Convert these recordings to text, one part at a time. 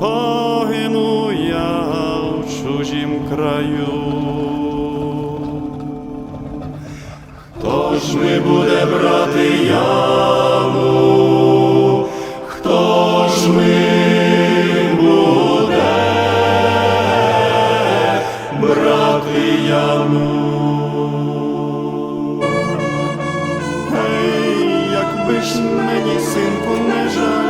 погину я в чужім краю. Хто ж ми буде брати яму? Хто ж ми буде брати яму? Гей, якби ж мені синку не жаль,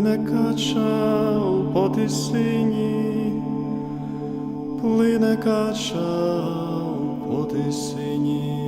Ей, плине кача по тисині, плине кача по тисині.